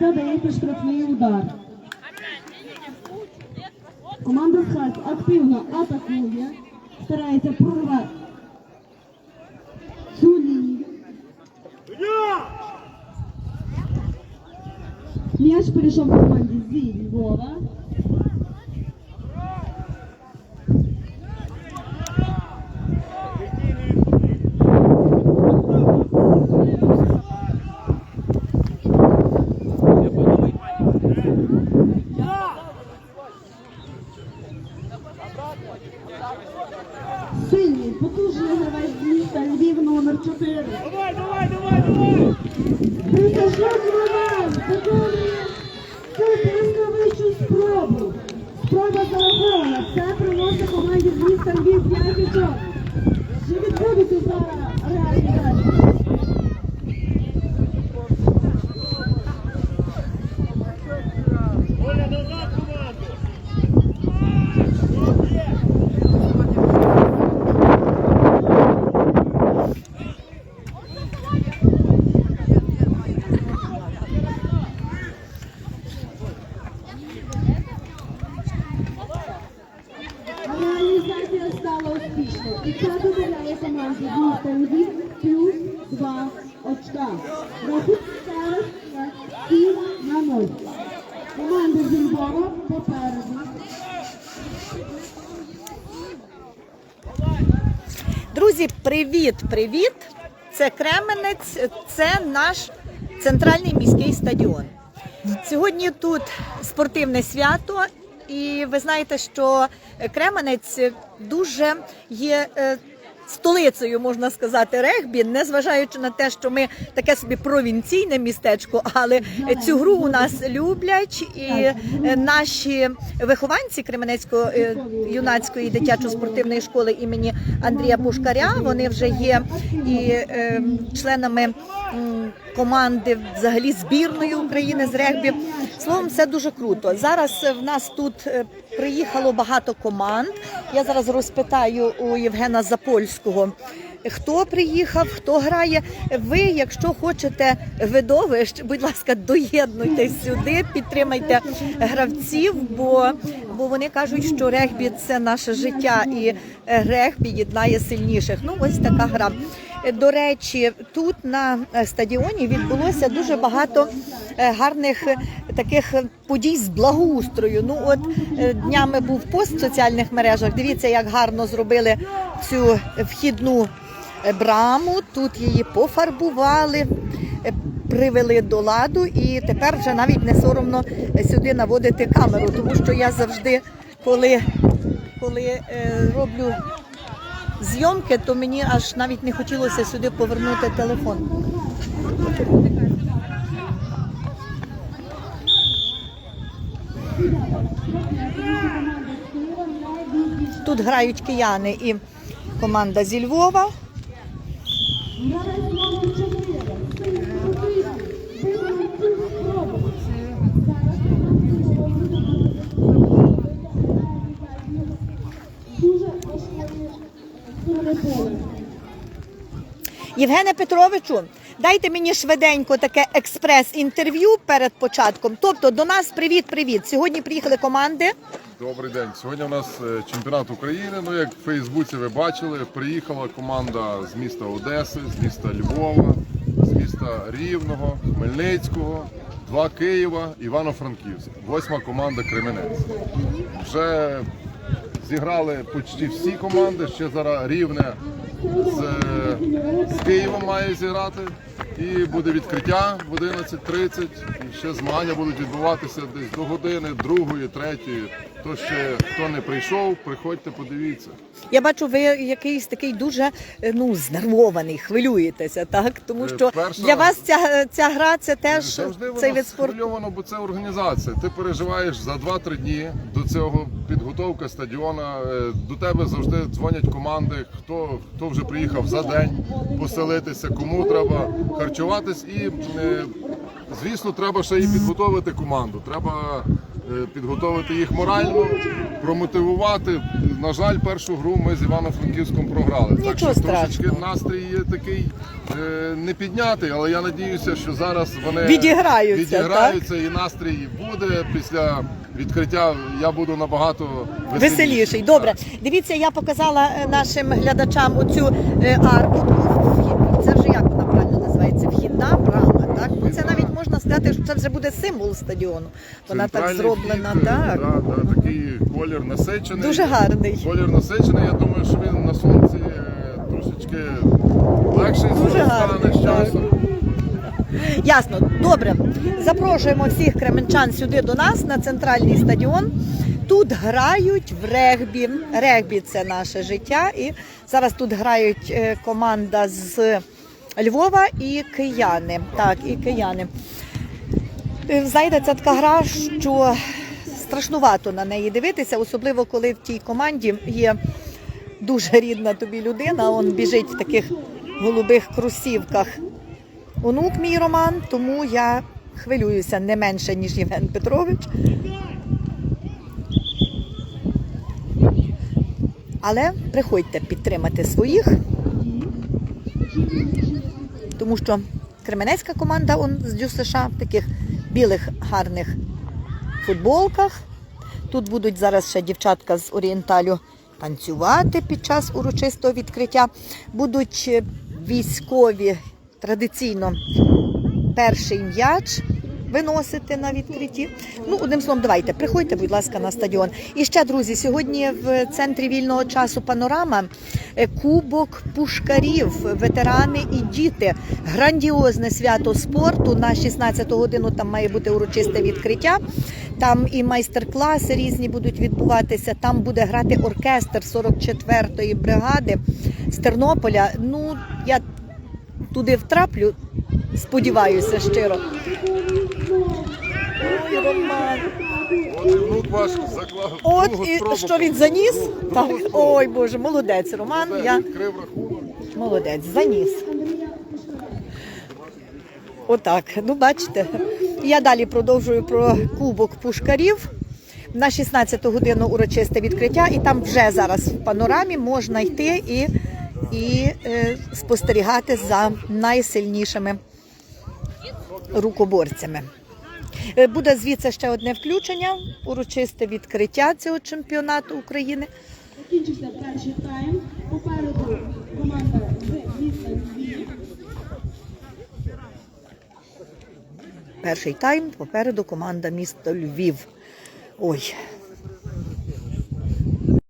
та даєте штрафний удар. Команда з Харкова активно атакує, старається прорвати цю лінію. М'яч перейшов команді зі Львова. Спробу. Спроба зарахована. Це приносить команді з міста Львів 5 очок. Чи відбудеться зараз? Оля, назад команду! Реалізація стала успішною. І це дозволяє команді з міста Львів плюс 2 очка. Рахунок зараз 7 на 0. Команда зі попереду. Друзі, привіт, привіт! Це Кременець, це наш центральний міський стадіон. Сьогодні тут спортивне свято, і ви знаєте, що Кременець дуже є. Столицею можна сказати регбі, незважаючи на те, що ми таке собі провінційне містечко, але цю гру у нас люблять, і е, наші вихованці Кременецької е, юнацької дитячо-спортивної школи імені Андрія Пушкаря. Вони вже є і е, членами команди взагалі збірної України з регбі. Словом, це дуже круто. Зараз в нас тут приїхало багато команд. Я зараз розпитаю у Євгена Запольського. Хто приїхав, хто грає? Ви, якщо хочете видовищ, будь ласка, доєднуйтесь сюди, підтримайте гравців, бо, бо вони кажуть, що регбі це наше життя, і е, регбі єднає сильніших. Ну, ось така гра. До речі, тут на е, стадіоні відбулося дуже багато е, гарних е, таких подій з благоустрою. Ну от днями був пост в соціальних мережах. Дивіться, як гарно зробили цю вхідну браму. Тут її пофарбували. Привели до ладу, і тепер вже навіть не соромно сюди наводити камеру, тому що я завжди, коли, коли е, роблю зйомки, то мені аж навіть не хотілося сюди повернути телефон. Тут грають кияни і команда зі Львова. Євгене Петровичу, дайте мені швиденько таке експрес-інтерв'ю перед початком. Тобто до нас привіт-привіт. Сьогодні приїхали команди. Добрий день. Сьогодні у нас е, чемпіонат України. Ну, як в Фейсбуці ви бачили, приїхала команда з міста Одеси, з міста Львова, з міста Рівного, Хмельницького, два Києва, Івано-Франківськ. Восьма команда Кременець. Вже зіграли почти всі команди. Ще зараз рівне з, з Києвом має зіграти. І буде відкриття в 11.30. І ще змагання будуть відбуватися десь до години, другої, третьої. То ще хто не прийшов, приходьте, подивіться. Я бачу, ви якийсь такий дуже е, ну знервований, хвилюєтеся, так? Тому Е, що перша- для вас ця, ця гра це теж Завжди цей вид спорту. схвильовано, бо це організація. Ти переживаєш за 2-3 дні до цього підготовка стадіона. Е, До тебе завжди дзвонять команди, хто, хто вже приїхав за день поселитися, кому треба харчуватись. І, звісно, треба ще і підготовити команду. Треба підготовити їх морально, промотивувати. На жаль, першу гру ми з Івано-Франківськом програли. так Нічого що трошечки настрій є такий е, не піднятий, але я надіюся, що зараз вони Відіграються, відіграються і настрій буде після відкриття. Я буду набагато веселіший. Веселіший. Добре. Дивіться, я показала е, нашим глядачам оцю е, арку. Це вже як вона правильно називається? Так? Ну, це навіть можна сказати, що це вже буде символ стадіону. Вона так зроблена. вхід, так. Да, да, такий колір насичений. Дуже гарний. Колір насичений. Я думаю, що він на сонці е, трошечки легший Дуже гарний, з часом. Ясно, добре. Запрошуємо всіх кременчан сюди до нас на центральний стадіон. Тут грають в регбі. Регбі це наше життя. І зараз тут грають е, команда з Львова і кияни. Так, і кияни. Е, Знаєте, це така гра, що страшнувато на неї дивитися, особливо коли в тій команді є дуже рідна тобі людина. Он біжить в таких голубих кросівках онук мій Роман, тому я хвилююся не менше, ніж Євген Петрович. Але приходьте підтримати своїх, тому що кременецька команда з ДЮСШ в таких білих гарних футболках. Тут будуть зараз ще дівчатка з орієнталю танцювати під час урочистого відкриття. Будуть е, військові традиційно перший м'яч виносити на відкритті. Ну, одним словом, давайте, приходьте, будь ласка, на стадіон. І ще, друзі, сьогодні в центрі вільного часу панорама е, Кубок пушкарів, ветерани і діти. Грандіозне свято спорту. На 16 годину там має бути урочисте відкриття. Там і майстер-класи різні будуть відбуватися. Там буде грати оркестр 44-ї бригади з Тернополя. Ну, я туди втраплю, сподіваюся щиро. Ой, Роман. От і внук ваш заклав. От другу і спробу. що він заніс? Другу Так, спробу. ой Боже, молодець, Роман. Все, Я Відкрив рахунок. молодець, заніс. Отак. Ну, бачите. Я далі продовжую про кубок пушкарів. На 16 годину урочисте відкриття, і там вже зараз в панорамі можна йти і, і е, спостерігати за найсильнішими рукоборцями. Е, Буде звідси ще одне включення, урочисте відкриття цього чемпіонату України. Закінчився перший тайм. Попереду команда з міста Львів. Перший тайм попереду команда міста Львів. Ой,